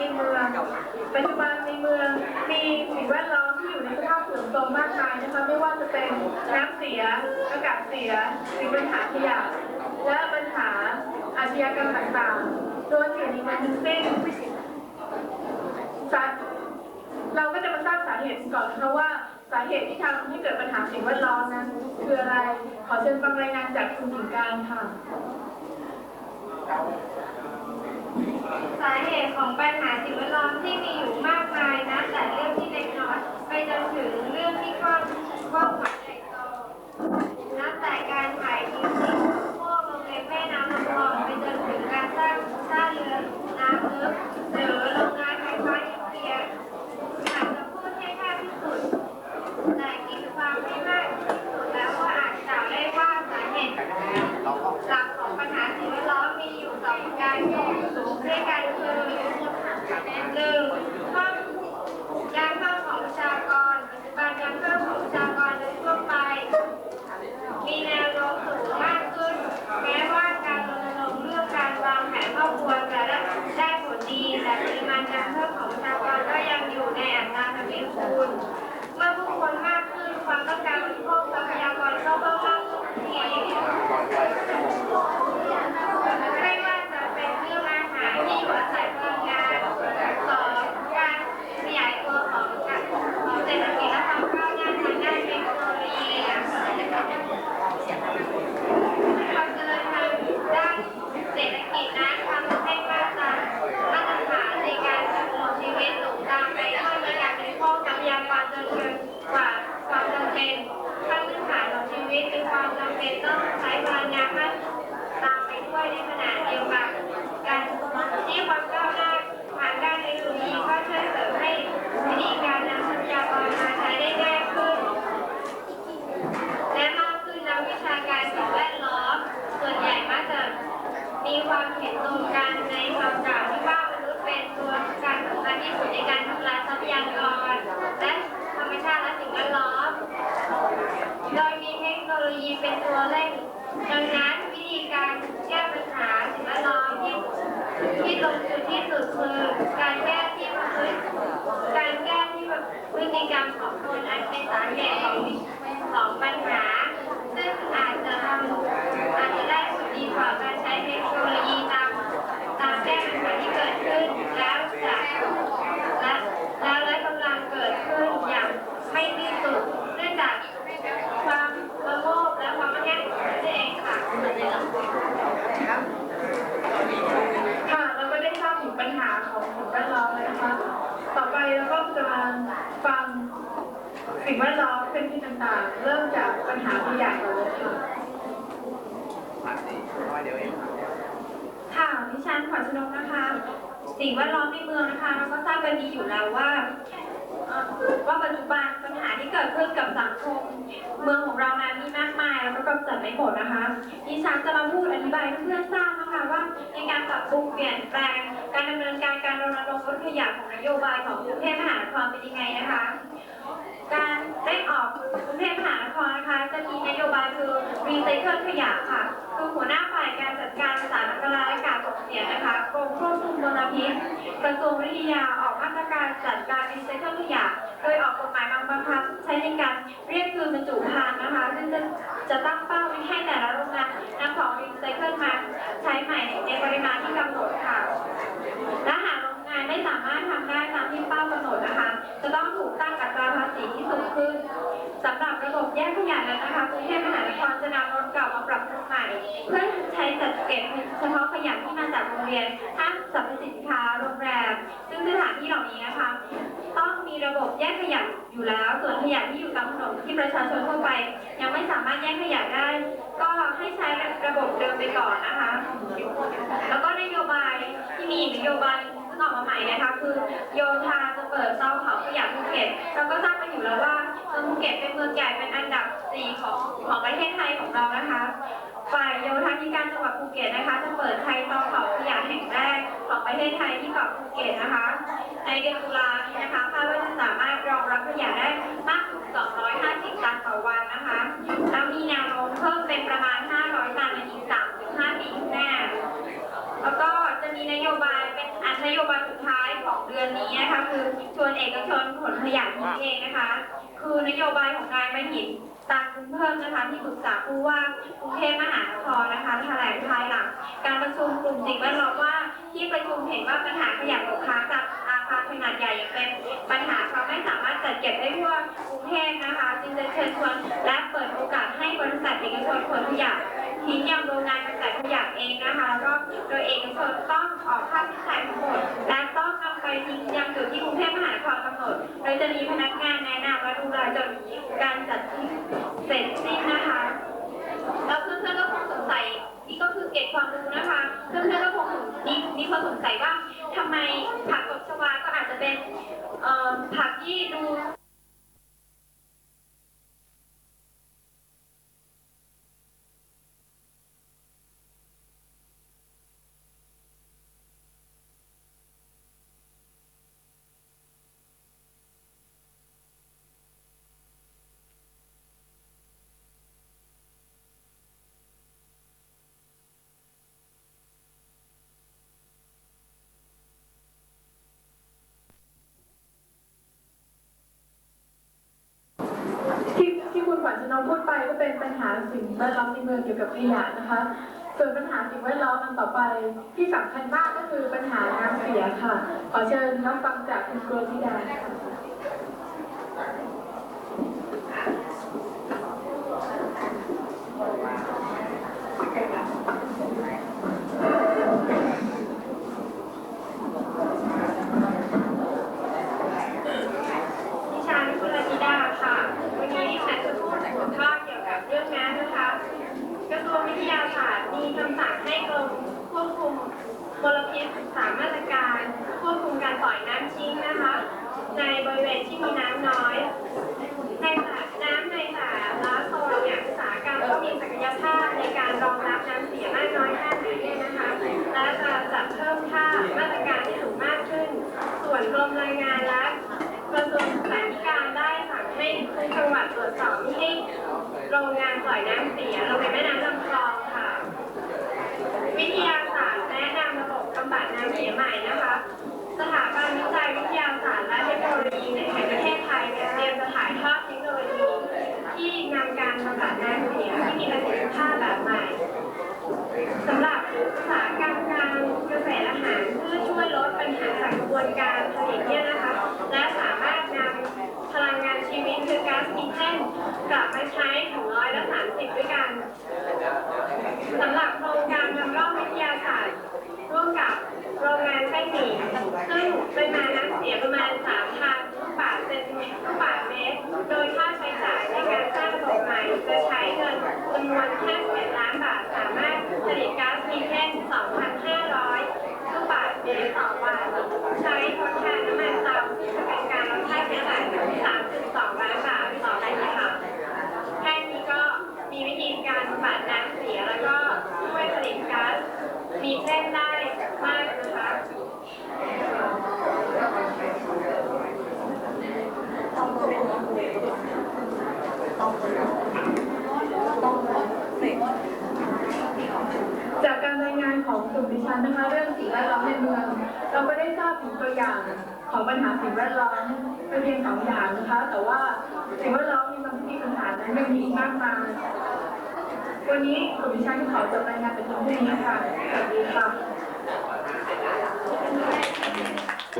ในเมือง ปัจจุบันในเมืองมีสิ่งแวดล้อมที่อยู่ในสภาพเสื่อมโทรมมากมายนะคะไม่ว่าจะเป็นน้ำเสีย อากาศเสียหรือปัญหาขยะและปัญหาอาชญากรรมต่างๆ โดยสิ่งนี้มันทั้งสิ้นสาเราก็จะมาทราบสาเหตุก่อนนะคะว่าสาเหตุที่ทำให้เกิดปัญหาสิ่งแวดล้อมนั้นคืออะไร ขอเชิญฟังรายงานจากคุณหญิงการค่ะ สาเหตุของปัญหาสิ่งแวดล้อมที่มีอยู่มากมายนะแต่เรื่องที่เล็กน้อยไปจนถึงเรื่องที่กว้างกว้างขวางใหญ่โตนับแต่การถ่ายทิ้งสิ่งพวกลงในแม่น้ำลำคลองไปจนถึงการสร้างท่าเรือน้ำลึกหรือโรงงานไฟฟ้านิวเคลียร์อาจจะพูดให้ง่ายที่สุด แต่คิดความให้มากที่สุดแล้วก็อาจกล่าวได้ว่าสาเหตุ หลักของปัญหาสิ่งแวดล้อมมีอยู่สองประการด้วยกันคือหนึ่งความการเพิ่มของประชากรปัจจุบันการเพิ่มของประชากรโดยทั่วไป มีแนวโน้มสูงมากขึ้น แม้ว่าการรณรงค์เรื่องการวางแผนครอบครัวจะได้ได้ผลดีแต่ปริมาณการเพิ่มของประชากรก็ยังอยู่ในอัตราทวีคูณเมื่อผู้คนมากขึ้นความต้องการบริโภคทรัพยากรก็เพิ่มมากขึ้นที ไม่ว่าจะเป็นเรื่องอาหารที่อยู่อาศัยพลังงานสองการขยายตัวของการของเศรษฐกิจและความก้าวหน้าทางด้านเทคโนโลยีความเจริญทางด้านเศรษฐกิจนั้นทำให้มาตรมาตรฐานในการดำรงชีวิตสูงตามไปด้วยในการบริโภคทรัพยากรจนเกินกว่าความจำเป็นขั้นพื้นฐานของชีวิตมีความจำเป็นต้องใช้พลังงานมาก ตามไปด้วยในขณะเดียวกันการที่ความก้าวหน้าทางด้านเทคโนโลยีก็ช่วยเสริมให้วิธีการนำทรัพยากรมาใช้ได้ง่ายขึ้น และมากขึ้นนักวิชาการสิ่งแวดล้อม ส่วนใหญ่มักจะมีความเห็นตรงกันในคำกล่าวที่ว่ามนุษย์เป็นตัวการสำคัญที่สุดในการทำลายทรัพยากร และธรรมชาติและสิ่งแวดล้อม โดยมีเทคโนโลยีเป็นตัวเร่ง ดั งนั้นวิธีการแก้ปัญหาสิ่งแวดล้อมที่ที่ตรงจุดที่สุดคือการแก้ที่ประพฤติการแก้ที่พฤติกรรมของคนอันเป็นสาเหตุของของปัญหา ซึ่งอาจจะทำอาจจะได้ผลดีกว่าการใช้เทคโนโลยีตามตามแก้ปัญหาที่เกิดขึ้นแล้วจะและแล้วและกำลังเกิดขึ้นอย่างไม่มีสุดเนื่องจาก ความละโมบและความแย่งของตัวเองค่ะ ค่ะเราก็ได้ทราบถึงปัญหาของสิ่งแวดล้อมแล้วนะคะ ต่อไปเราก็จะมาฟัง สิ่งแวดล้อมเป็นที่ต่างๆ เริ่มจากปัญหาขยะก่อนเลยค่ะค่ะดิฉันขวัญชนกนะคะ สิ่งแวดล้อมในเมืองนะคะเราก็ทราบกันดีอยู่แล้วว่าว่าปัจจุบันปัญหาที่เกิดขึ้นกับสังคม เมืองของเรานั้นมีมากมายแล้วก็กำจัดไม่หมดนะคะดิฉันจะมาพูดอธิบายเพื่อนทราบนะคะว่าในการปรับปรุงเปลี่ยนแปลง การดำเนินการการรณรงค์ลดขยะของนโยบายของกรุงเทพมหานครเป็นยังไงนะคะ การได้ออกกรุงเทพมหานครนะคะจะมีนโยบายคือรีไซเคิลขยะค่ะ คือหัวหน้าฝ่ายการจัดการสารอันตรายและการส่งเสียนะคะกรมควบคุมมลพิษกระทรวงวิทยาออกมาตรการจัดการรีไซเคิลขยะ โดยออกกฎหมายบางบังคับใช้ในการเรียกคืนบรรจุภัณฑ์นะคะ ซึ่งจะจะตั้งเป้า จะนำรถเก่ามาปรับปรุงใหม่ เพื่อใช้จัดเก็บเฉพาะขยะที่มาจากโรงเรียนห้างสรรพสินค้าโรงแรม ซึ่งสถานที่เหล่านี้นะคะต้องมีระบบแยกขยะอยู่แล้ว ส่วนขยะที่อยู่ตามถนนที่ประชาชนทั่วไป ยังไม่สามารถแยกขยะได้ ก็ให้ใช้ระบบเดิมไปก่อนนะคะ แล้วก็นโยบายที่มีนโยบายเพิ่งออกมาใหม่นะคะ คือโยธาจะเปิดเตาเผาขยะภูเก็ตเราก็ทราบกันอยู่แล้วว่า มืองภูเก็ตเป็นเมืองใหญ่เป็นอันดับสี่ของของประเทศไทยของเรานะคะ ฝ่ายโยธาธิการจังหวัดภูเก็ตนะคะ จะเปิดใช้เตาเผาขยะแห่งแรกของประเทศไทยที่เกาะภูเก็ตนะคะ ในเดือนตุลานี้นะคะคาดว่าจะสามารถรองรับขยะได้มากถึง 250 ตันต่อวันนะคะแล้วมีแนวโน้มเพิ่มเป็นประมาณ 500 ตันในอีก 3-5 ปีข้างหน้า แล้วก็จะมีนโยบาย นโยบายสุดท้ายของเดือนนี้นะคะคือชวนเอกชนผลขยะนี้เองนะคะ คือนโยบายของนายไม่หินตันคุณเพิ่มนะคะที่ปรึกษาผู้ว่ากรุงเทพมหานครนะคะแถลงภายหลังการประชุมกลุ่มสิ่งแวดล้อมว่าที่ประชุมเห็นว่าปัญหาขยะตกค้างจากอาคารขนาดใหญ่ยังเป็นปัญหาเขาไม่สามารถจัดเก็บได้ทั่วกรุงเทพนะคะ จึงจะเชิญชวนและเปิดโอกาสให้บริษัทเอกชนขนขยะ ทิ้งยังโรงงานกำจัดขยะเองนะคะแล้วก็โดยเอกชนต้องออกค่าใช้จ่ายทั้งหมด และต้องนำไปทิ้งยังจุดที่กรุงเทพมหานครกำหนด โดยจะมีพนักงานแนะนำและดูแลจนการจัดทิ้งเสร็จสิ้นนะคะแล้วเพื่อนๆก็คงสงสัยนี่ก็คือเก็บความรู้นะคะ เพื่อนๆก็คงนี่นี่คนสงสัยว่าทำไมผักตบชวาก็อาจจะเป็นผักที่ดู ที่ที่ คุณขวัญชนกพูดไปก็เป็นปัญหาสิ่งแวดล้อมในเมืองเกี่ยวกับขยะนะคะ ส่วนปัญหาสิ่งแวดล้อมอันต่อไปที่สำคัญมากก็คือปัญหาน้ำเสียค่ะ ขอเชิญรับฟังจากคุณกรธิดาค่ะ ดิฉันคุณธิดาค่ะ วันนี้ดิฉันจะพูดหัวข้อเกี่ยวกับเรื่องน้ำนะคะ กระทรวงวิทยาศาสตร์มีคำสั่งให้กรมควบคุมมลพิษสามมาตรการควบคุมการปล่อยน้ำทิ้งนะคะ ในบริเวณ ที่มีน้ำน้อย ในสระน้ำในสระละโซนเนี่ยอุตสาหกรรมก็มีศักยภาพในการรองรับน้ำเสียมากน้อยแค่ไหนเนี่ยนะคะและจะจัดเพิ่มค่ามาตรการที่สูงมากขึ้น ส่วนกรมแรงงานและกระทรวงศึกษาธิการได้สั่งให้ทุกจังหวัดตรวจสอบไม่ให้โรงงานปล่อยน้ำเสียลงในแม่น้ำลำคลองค่ะ วิทยาศาสตร์แนะนำระบบบำบัดน้ำเสียใหม่นะคะ สถาบันวิจัยวิทยาศาสตร์และเทคโนโลยีในแห่งประเทศไทยเนี่ยเตรียมจะถ่ายทอดเทคโนโลยีที่นำการบำบัดน้ำเสียที่มีประสิทธิภาพแบบใหม่สำหรับอุตสาหกรรมการเกษตรอาหารเพื่อช่วยลดปัญหาจากกระบวนการผลิตเนี่ยนะคะ และสามารถนำพลังงานชีวิตคือก๊าซมีเทนกลับมาใช้ถึงร้อยละสามสิบด้วยกัน สำหรับโครงการนำร่องวิทยาศาสตร์ ร่วมกับโรงงานไส้หมี่ซึ่งปริมาณน้ำเสียประมาณ 3,000ลูกบาศก์เซนติเมตรลูกบาศก์เมตร โดยค่าใช้จ่ายในการสร้างระบบใหม่จะใช้เงินจำนวน51ล้านบาท สามารถผลิตก๊าซมีเทน 2,500 ลูกบาศก์เมตรต่อวัน ใช้ทดแทนน้ำมันเตาซึ่งจะเป็นการลดค่าใช้จ่าย3.2 ล้านบาทต่อปีค่ะ แค่นี้ก็มีวิธีการบำบัดน้ำเสียแล้วก็ช่วยผลิตก๊าซมีเทนได้มากนะคะ จากการรายงานของกลุ่มดิฉันนะคะ เรื่องสิ่งแวดล้อมในเมือง เราก็ได้ทราบถึงตัวอย่างของปัญหาสิ่งแวดล้อมเป็นเพียงสองอย่างนะคะ แต่ว่าสิ่งแวดล้อมในเมืองที่มีปัญหานั้นยังมีมากมายวันนี้กลุ่มดิฉันขอจบรายงานเป็นตรงนี้ค่ะสวัสดีค่ะ